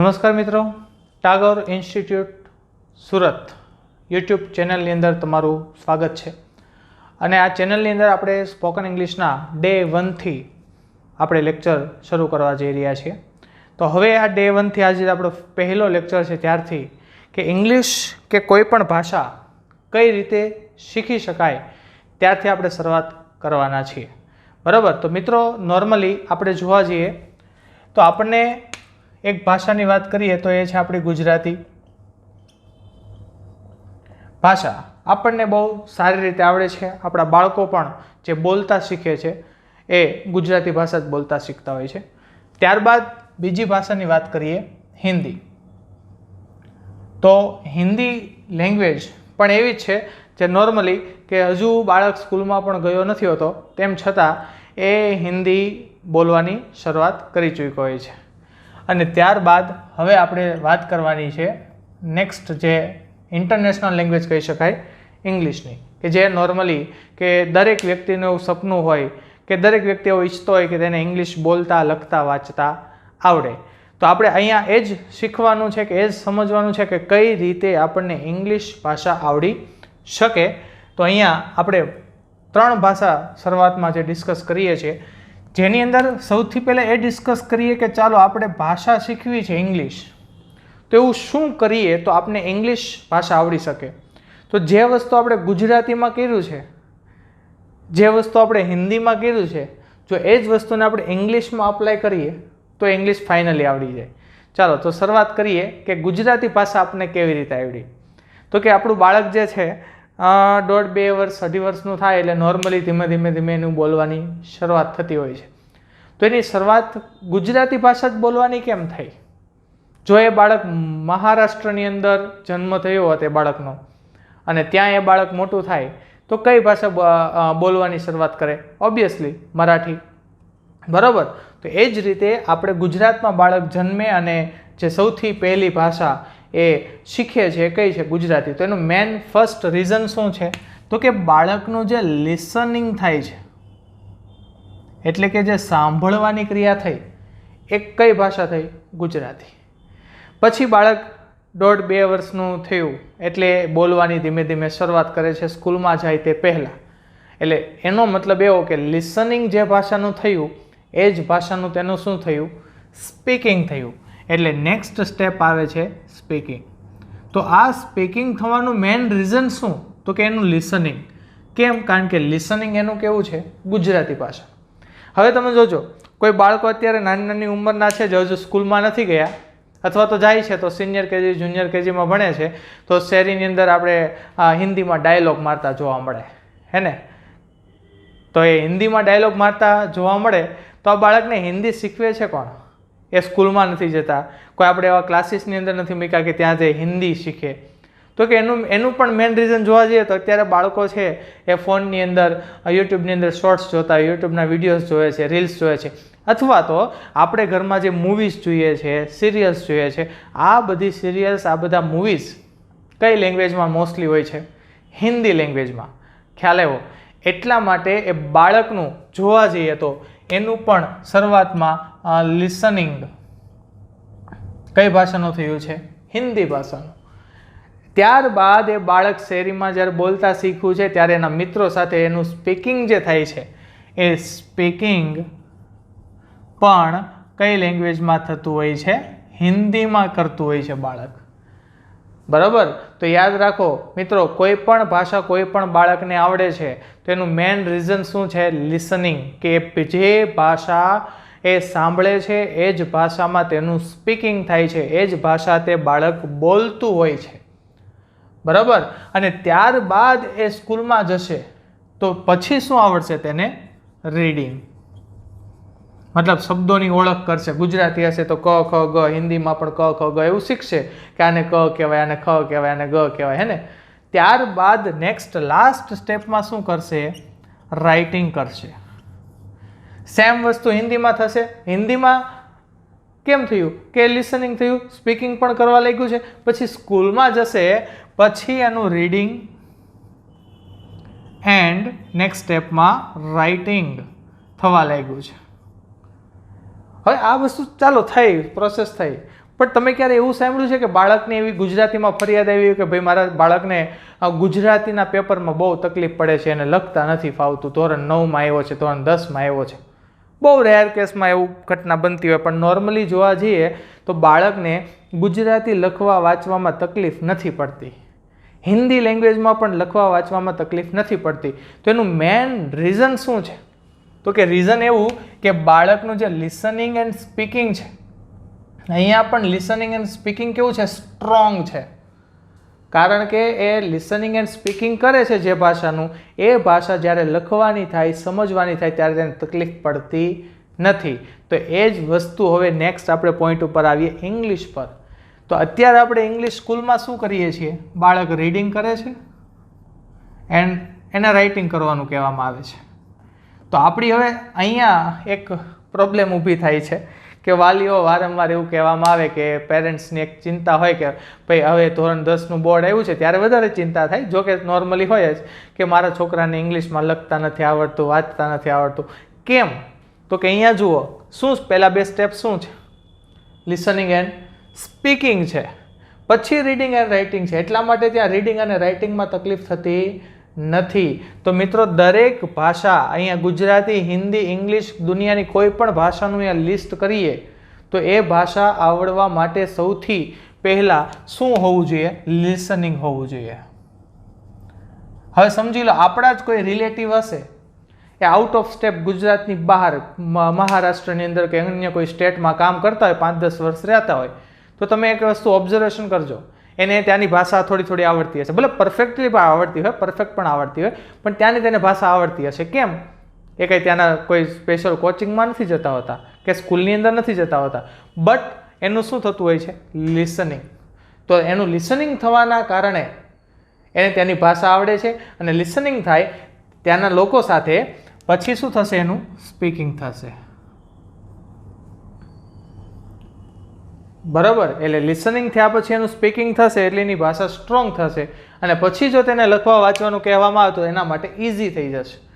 નમસ્કાર મિત્રો, Tagore institute Surat YouTube ચેનલની અંદર તમારું સ્વાગત છે. અને આ ચેનલની અંદર આપણે સ્પોકન ઇંગ્લિશના ડે વનથી આપણે લેક્ચર શરૂ કરવા જઈ રહ્યા છીએ. તો હવે આ ડે વનથી આજે આપણો પહેલો લેક્ચર છે ત્યારથી કે ઇંગ્લિશ કે કોઈ પણ ભાષા કઈ રીતે શીખી શકાય ત્યારથી આપણે શરૂઆત કરવાના છીએ. બરાબર? તો મિત્રો નોર્મલી આપણે જોવા જઈએ તો આપણને એક ભાષાની વાત કરીએ તો એ છે આપણી ગુજરાતી. ભાષા આપણને બહુ સારી રીતે આવડે છે. આપણા બાળકો પણ જે બોલતા શીખે છે એ ગુજરાતી ભાષા જ બોલતા શીખતા હોય છે. ત્યારબાદ બીજી ભાષાની વાત કરીએ, હિન્દી. તો હિન્દી લેંગ્વેજ પણ એવી જ છે જે નોર્મલી કે હજુ બાળક સ્કૂલમાં પણ ગયો નથી હોતો, તેમ છતાં એ હિન્દી બોલવાની શરૂઆત કરી ચૂક્યો હોય છે. અને ત્યારબાદ હવે આપણે વાત કરવાની છે નેક્સ્ટ જે ઇન્ટરનેશનલ લેંગ્વેજ કહી શકાય ઇંગ્લિશની કે જે નોર્મલી કે દરેક વ્યક્તિનું એવું સપનું હોય કે દરેક વ્યક્તિ એવું ઈચ્છતો હોય કે તેને ઇંગ્લિશ બોલતા, લખતા, વાંચતા આવડે. તો આપણે અહીંયા એ જ શીખવાનું છે કે એ જ સમજવાનું છે કે કઈ રીતે આપણને ઇંગ્લિશ ભાષા આવડી શકે. તો અહીંયા આપણે ત્રણ ભાષા શરૂઆતમાં જે ડિસ્કસ કરીએ છીએ જેની અંદર સૌથી પહેલાં એ ડિસ્કસ કરીએ કે ચાલો આપણે ભાષા શીખવી છે ઇંગ્લિશ તો એવું શું કરીએ તો આપણે ઇંગ્લિશ ભાષા આવડી શકે? તો જે વસ્તુ આપણે ગુજરાતીમાં કર્યું છે, જે વસ્તુ આપણે હિન્દીમાં કર્યું છે, જો એ જ વસ્તુને આપણે ઇંગ્લિશમાં અપ્લાય કરીએ, તો ઇંગ્લિશ ફાઇનલી આવડી જાય. ચાલો, તો શરૂઆત કરીએ કે ગુજરાતી ભાષા આપણને કેવી રીતે આવડી? તો કે આપણું બાળક જે છે દોઢ બે વર્ષ, અઢી વર્ષનું થાય એટલે નોર્મલી ધીમે ધીમે ધીમે એનું બોલવાની શરૂઆત થતી હોય છે. તો એની શરૂઆત ગુજરાતી ભાષા જ બોલવાની કેમ થઈ? જો એ બાળક મહારાષ્ટ્રની અંદર જન્મ થયો હોત એ બાળકનો અને ત્યાં એ બાળક મોટું થાય, તો કઈ ભાષા બોલવાની શરૂઆત કરે? ઓબ્વિયસલી મરાઠી. બરાબર? તો એ જ રીતે આપણે ગુજરાતમાં બાળક જન્મે અને જે સૌથી પહેલી ભાષા એ શીખે છે કઈ છે ગુજરાતી. તો એનું મેન ફર્સ્ટ રીઝન શું છે? તો કે બાળકનું જે લિસનિંગ થાય છે, એટલે કે જે સાંભળવાની ક્રિયા થઈ, એ કઈ ભાષા થઈ? ગુજરાતી. પછી બાળક દોઢ બે વર્ષનું થયું, એટલે બોલવાની ધીમે ધીમે શરૂઆત કરે છે, સ્કૂલમાં જાય તે પહેલાં. એટલે એનો મતલબ એવો કે લિસનિંગ જે ભાષાનું થયું, એ જ ભાષાનું તેનું શું થયું? સ્પીકિંગ થયું. એટલે નેક્સ્ટ સ્ટેપ આવે છે સ્પીકિંગ તો આ સ્પીકિંગ થવાનું મેઇન રીઝન શું? તો કે એનું લિસનિંગ કેમ? કારણ કે લિસનિંગ એનું કેવું છે? ગુજરાતી ભાષા. હવે તમે જોજો, કોઈ બાળકો અત્યારે નાની નાની ઉંમરના છે જે હજુ સ્કૂલમાં નથી ગયા, અથવા તો જાય છે, તો સિનિયર કેજી જુનિયર કેજીમાં ભણે છે, તો શેરીની અંદર આપણે હિન્દીમાં ડાયલોગ મારતા જોવા મળે. હે ને? તો એ હિન્દીમાં ડાયલોગ મારતા જોવા મળે, તો આ બાળકને હિન્દી શીખવે છે કોણ? એ સ્કૂલમાં નથી જતા. કોઈ આપણે એવા ક્લાસીસની અંદર નથી મૂક્યા કે ત્યાં જઈ હિન્દી શીખે. તો કે એનું એનું પણ મેઇન રીઝન જોવા જઈએ તો અત્યારે બાળકો છે એ ફોનની અંદર યુટ્યુબની અંદર શોર્ટ્સ જોતા યુટ્યુબના વિડીયોઝ જોવે છે રીલ્સ જોવે છે. અથવા તો આપણે ઘરમાં જે મૂવીઝ જોઈએ છે સિરિયલ્સ જોઈએ છે, આ બધી સિરિયલ્સ આ બધા મૂવીઝ કઈ લેંગ્વેજમાં મોસ્ટલી હોય છે? હિન્દી લેંગ્વેજમાં ખ્યાલ આવ્યો? એટલા માટે એ બાળકનું જોવા જઈએ તો એનું પણ શરૂઆતમાં લિસનિંગ કઈ ભાષાનું થયું છે? હિન્દી ભાષાનું. ત્યારબાદ એ બાળક શેરીમાં જ્યારે બોલતા શીખવું છે, ત્યારે એના મિત્રો સાથે એનું સ્પીકિંગ જે થાય છે, એ સ્પીકિંગ પણ કઈ લેંગ્વેજમાં થતું હોય છે? હિન્દીમાં કરતું હોય છે બાળક. બરાબર? તો યાદ રાખો, મિત્રો, કોઈ પણ ભાષા કોઈ પણ બાળકને આવડે છે, તો એનું મેઇન રીઝન શું છે? લિસનિંગ કે જે ભાષા એ સાંભળે છે, એ જ ભાષામાં તેનું સ્પીકિંગ થાય છે, એ જ ભાષા તે બાળક બોલતું હોય છે. બરાબર? અને ત્યારબાદ એ સ્કૂલમાં જશે, તો પછી શું આવડશે તેને? રીડિંગ મતલબ શબ્દોની ઓળખ કરશે. ગુજરાતી હશે તો ક, ખ, ગ, હિન્દીમાં પણ ક, ખ, ગ એવું શીખશે કે આને ક કહેવાય, આને ખ કહેવાય, આને ગ કહેવાય, હે ને? ત્યારબાદ નેક્સ્ટ લાસ્ટ સ્ટેપમાં શું કરશે? રાઇટિંગ કરશે. સેમ વસ્તુ હિન્દીમાં થશે. હિન્દીમાં કેમ થયું? કે લિસનિંગ થયું? સ્પીકિંગ પણ કરવા લાગ્યું છે. પછી સ્કૂલમાં જશે. પછી એનું રીડિંગ એન્ડ નેક્સ્ટ સ્ટેપમાં રાઇટિંગ થવા લાગ્યું છે. હવે આ વસ્તુ ચાલો થઈ પ્રોસેસ થઈ. પણ તમે ક્યારે એવું સાંભળ્યું છે કે બાળકને એવી ગુજરાતીમાં ફરિયાદ આવી કે ભાઈ મારા બાળકને ગુજરાતીના પેપરમાં બહુ તકલીફ પડે છે અને લખતા નથી ફાવતું, ધોરણ નવમાં આવ્યો છે, ધોરણ દસમાં આવ્યો છે. બહુ રેર કેસમાં એવું ઘટના બનતી હોય, પણ નોર્મલી જોવા જઈએ તો બાળકને ગુજરાતી લખવા વાંચવામાં તકલીફ નથી પડતી. હિન્દી લેંગ્વેજમાં પણ લખવા વાંચવામાં તકલીફ નથી પડતી. તો એનું મેઇન રીઝન શું છે? તો કે રીઝન એવું કે બાળકનું જે લિસનિંગ એન્ડ સ્પીકિંગ છે, અહીંયા પણ લિસનિંગ એન્ડ સ્પીકિંગ કેવું છે? સ્ટ્રોંગ છે. કારણ કે એ લિસનિંગ એન્ડ સ્પીકિંગ કરે છે જે ભાષાનું, એ ભાષા જ્યારે લખવાની થાય, સમજવાની થાય, ત્યારે તેને તકલીફ પડતી નથી. તો એ જ વસ્તુ હવે નેક્સ્ટ આપણે પોઈન્ટ ઉપર આવીએ ઇંગ્લિશ પર. તો અત્યારે આપણે ઇંગ્લિશ સ્કૂલમાં શું કરીએ છીએ? બાળક રીડિંગ કરે છે એન્ડ એને રાઇટિંગ કરવાનું કહેવામાં આવે છે. તો આપણી હવે અહીંયા એક પ્રોબ્લેમ ઊભી થાય છે કે વાલીઓ વારંવાર એવું કહેવામાં આવે કે પેરેન્ટ્સની એક ચિંતા હોય કે ભાઈ હવે ધોરણ દસનું બોર્ડ આવ્યું છે, ત્યારે વધારે ચિંતા થાય, જો કે નોર્મલી હોય જ કે મારા છોકરાને ઇંગ્લિશમાં લખતા નથી આવડતું, વાંચતા નથી આવડતું. કેમ? તો કે અહીંયા જુઓ, શું પહેલાં બે સ્ટેપ શું છે? લિસનિંગ એન્ડ સ્પીકિંગ છે. પછી રીડિંગ એન્ડ રાઇટિંગ છે. એટલા માટે ત્યાં રીડિંગ અને રાઇટિંગમાં તકલીફ થતી નથી. તો મિત્રો, દરેક ભાષા, અહીંયા ગુજરાતી, હિન્દી, ઇંગ્લિશ દુનિયાની કોઈ પણ ભાષાનું અહીંયા લિસ્ટ કરીએ, તો એ ભાષા આવડવા માટે સૌથી પહેલાં શું હોવું જોઈએ? લિસનિંગ હોવું જોઈએ. હવે સમજી લો, આપણા જ કોઈ રિલેટિવ હશે, એ આઉટ ઓફ સ્ટેપ ગુજરાતની બહાર મહારાષ્ટ્રની અંદર કે અન્ય કોઈ સ્ટેટમાં કામ કરતા હોય, પાંચ દસ વર્ષ રહેતા હોય, તો તમે એક વસ્તુ ઓબ્ઝર્વેશન કરજો. એને ત્યાંની ભાષા થોડી થોડી આવડતી હશે. ભલે પરફેક્ટલી પણ આવડતી હોય પરફેક્ટ પણ આવડતી હોય, પણ ત્યાંની તેને ભાષા આવડતી હશે. કેમ? એ કંઈ ત્યાંના કોઈ સ્પેશિયલ કોચિંગમાં નથી જતા હોતા કે સ્કૂલની અંદર નથી જતા હોતા. બટ એનું શું થતું હોય છે? લિસનિંગ તો એનું લિસનિંગ થવાના કારણે એને ત્યાંની ભાષા આવડે છે અને લિસનિંગ થાય ત્યાંના લોકો સાથે. પછી શું થશે એનું? સ્પીકિંગ થશે. બરાબર? એટલે લિસનિંગ થયા પછી એનું સ્પીકિંગ થશે એટલે એની ભાષા સ્ટ્રોંગ થશે. અને પછી જો તેને લખવા વાંચવાનું કહેવામાં આવે તો એના માટે ઇઝી થઈ જશે.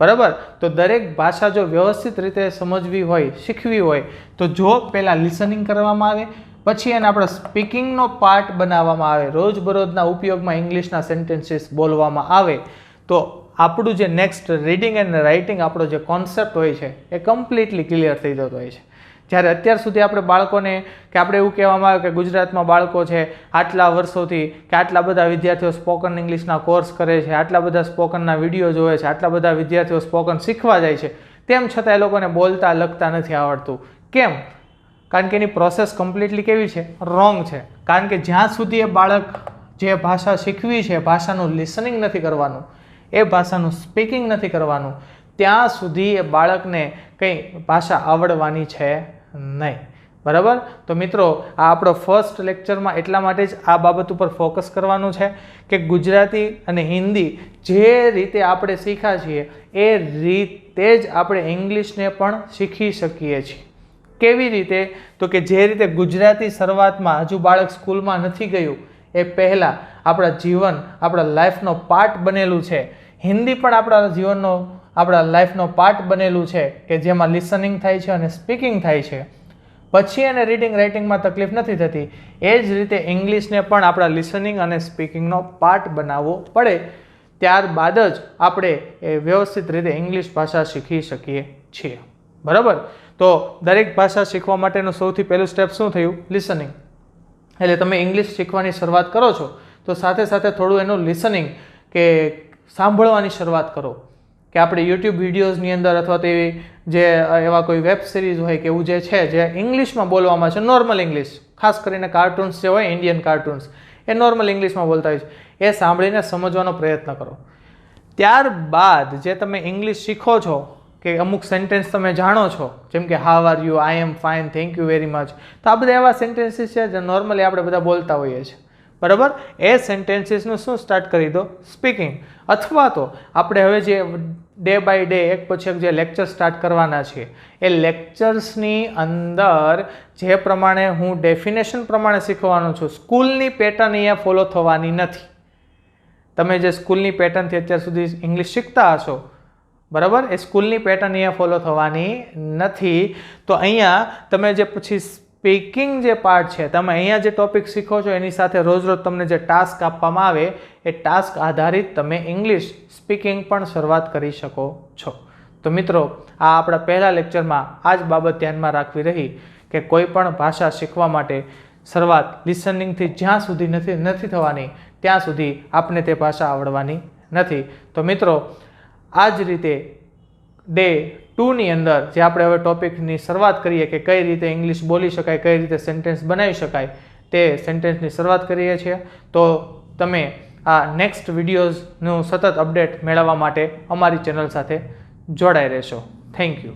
બરાબર? તો દરેક ભાષા જો વ્યવસ્થિત રીતે સમજવી હોય, શીખવી હોય, તો જો પહેલાં લિસનિંગ કરવામાં આવે, પછી એને આપણે સ્પીકિંગનો પાર્ટ બનાવવામાં આવે, રોજબરોજના ઉપયોગમાં ઇંગ્લિશના સેન્ટેન્સીસ બોલવામાં આવે, તો આપણું જે નેક્સ્ટ રીડિંગ એન્ડ રાઇટિંગ આપણો જે કોન્સેપ્ટ હોય છે, એ કમ્પ્લીટલી ક્લિયર થઈ જતો હોય છે. જ્યારે અત્યાર સુધી આપણે બાળકોને કે આપણે એવું કહેવામાં આવે કે ગુજરાતમાં બાળકો છે આટલા વર્ષોથી કે આટલા બધા વિદ્યાર્થીઓ સ્પોકન ઇંગ્લિશના કોર્સ કરે છે, આટલા બધા સ્પોકનના વીડિયો જોવે છે, આટલા બધા વિદ્યાર્થીઓ સ્પોકન શીખવા જાય છે, તેમ છતાં એ લોકોને બોલતા લખતા નથી આવડતું. કેમ? કારણ કે એની પ્રોસેસ કમ્પ્લીટલી કેવી છે? રોંગ છે. કારણ કે જ્યાં સુધી એ બાળક જે ભાષા શીખવી છે ભાષાનું લિસનિંગ નથી કરવાનું, એ ભાષાનું સ્પીકિંગ નથી કરવાનું, ત્યાં સુધી એ બાળકને કંઈ ભાષા આવડવાની છે નહીં. બરાબર? તો મિત્રો, આ આપણો ફર્સ્ટ લેક્ચરમાં એટલા માટે જ આ બાબત ઉપર ફોકસ કરવાનું છે કે ગુજરાતી અને હિન્દી જે રીતે આપણે શીખ્યા છીએ, એ રીતે જ આપણે ઇંગ્લિશને પણ શીખી શકીએ છીએ. કેવી રીતે? તો કે જે રીતે ગુજરાતી શરૂઆતમાં હજુ બાળક સ્કૂલમાં નથી ગયું, એ પહેલાં આપણા જીવન, આપણા લાઈફનો પાર્ટ બનેલું છે. હિન્દી પણ આપણા જીવનનો આપણા લાઈફનો પાર્ટ બનેલું છે કે જેમાં લિસનિંગ થાય છે અને સ્પીકિંગ થાય છે. પછી એને રીડિંગ રાઇટિંગમાં તકલીફ નથી થતી. એ જ રીતે ઇંગ્લિશને પણ આપણા લિસનિંગ અને સ્પીકિંગનો પાર્ટ બનાવવો પડે. ત્યારબાદ જ આપણે એ વ્યવસ્થિત રીતે ઇંગ્લિશ ભાષા શીખી શકીએ છીએ. બરાબર? તો દરેક ભાષા શીખવા માટેનું સૌથી પહેલું સ્ટેપ શું થયું? લિસનિંગ. એટલે તમે ઇંગ્લિશ શીખવાની શરૂઆત કરો છો, તો સાથે સાથે થોડું એનું લિસનિંગ કે સાંભળવાની શરૂઆત કરો. કે આપણે યુટ્યુબ વિડીયોઝની અંદર અથવા તો જે એવા કોઈ વેબ સિરીઝ હોય કે એવું જે છે, જે ઇંગ્લિશમાં બોલવામાં છે નોર્મલ ઇંગ્લિશ ખાસ કરીને કાર્ટૂન્સ જે હોય ઇન્ડિયન કાર્ટૂન્સ એ નોર્મલ ઇંગ્લિશમાં બોલતા હોય છે. એ સાંભળીને સમજવાનો પ્રયત્ન કરો. ત્યારબાદ જે તમે ઇંગ્લિશ શીખો છો, કે અમુક સેન્ટેન્સ તમે જાણો છો, જેમ કે how are you I am fine thank you very much તો આ બધા એવા સેન્ટેન્સીસ છે, જે નોર્મલી આપણે બધા બોલતા હોઈએ છીએ. બરાબર? એ સેન્ટેન્સીસનું શું સ્ટાર્ટ કરી દો? સ્પીકિંગ અથવા તો આપણે હવે જે ડે બાય ડે એક પછી એક જે લેક્ચર સ્ટાર્ટ કરવાના છે, એ લેક્ચર્સની અંદર જે પ્રમાણે હું ડેફિનેશન પ્રમાણે શીખવાનો છું સ્કૂલની પેટર્ન અહીંયા ફોલો થવાની નથી. તમે જે સ્કૂલની પેટર્નથી અત્યાર સુધી ઇંગ્લિશ શીખતા હશો, બરાબર? એ સ્કૂલની પેટર્ન અહીંયા ફોલો થવાની નથી. તો અહીંયા તમે જે પછી સ્પીકિંગ જે પાર્ટ છે, તમે અહીંયા જે ટોપિક શીખો છો, એની સાથે રોજ રોજ તમને જે ટાસ્ક આપવામાં આવે, એ ટાસ્ક આધારિત તમે ઇંગ્લિશ સ્પીકિંગ પણ શરૂઆત કરી શકો છો. તો મિત્રો, આ આપણા પહેલા લેક્ચરમાં આ જ બાબત ધ્યાનમાં રાખવી રહી કે કોઈ પણ ભાષા શીખવા માટે શરૂઆત લિસનિંગથી જ્યાં સુધી નથી નથી થવાની, ત્યાં સુધી આપને તે ભાષા આવડવાની નથી. તો મિત્રો, આ જ રીતે ડે ટુની અંદર જે આપણે હવે ટોપિકની શરૂઆત કરીએ કે કઈ રીતે ઇંગ્લિશ બોલી શકાય, કઈ રીતે સેન્ટેન્સ બનાવી શકાય, તે સેન્ટેન્સની શરૂઆત કરીએ છીએ. તો તમે આ નેક્સ્ટ વિડીયોઝનું સતત અપડેટ મેળવવા માટે અમારી ચેનલ સાથે જોડાઈ રહેશો. Thank you